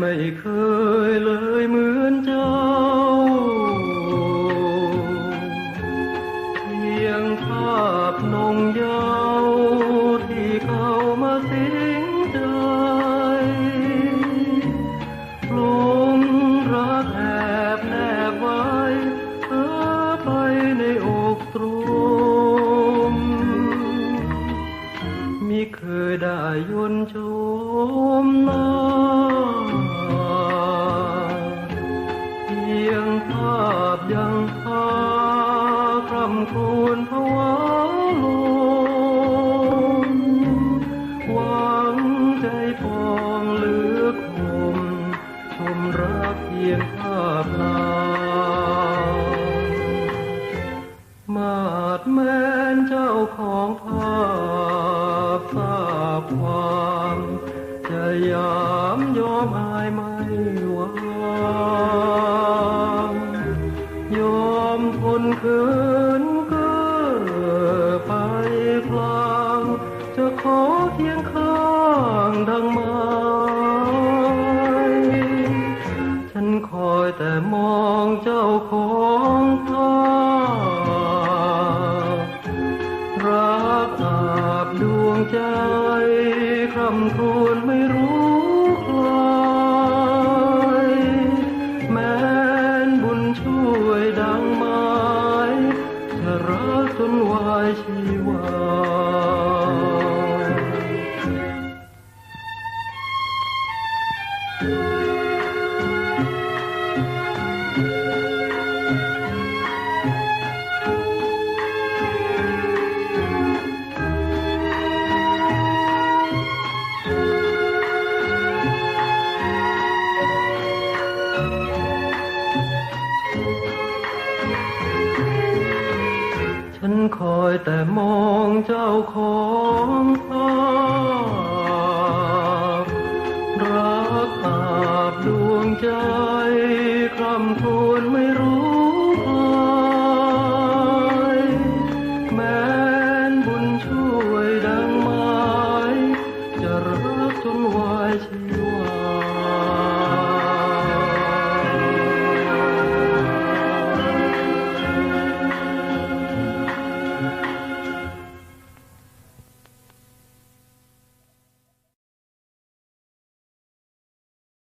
ไม่เคยเลยเหมือนเจ้าเพียงภาพนงเยาวที่เข้ามาสิงใจหลงรักแอบแนบไว้เธอไปในอกตรมมิเคยได้ยนชมนา ร่ำครวญภาวะลมหวังใจปองเหลือคมชมรักเพียงภาพลางมาดแม้นเจ้าของภาพทราบความจะยามยอมอายไม่หวางยอมทนคืน ขอเคียงข้างดังไม้ฉันคอยแต่มองเจ้าของภาพรักอาบดวงใจคร่ำครวญไม่รู้ใครแม้นบุญช่วยดังไม้จะรักจนวายชีวา ฉันคอยแต่มองเจ้าของภา ร่ำครวญไม่รู้พอยแม้นบุญช่วยดังไม้จะรักจนวายชีว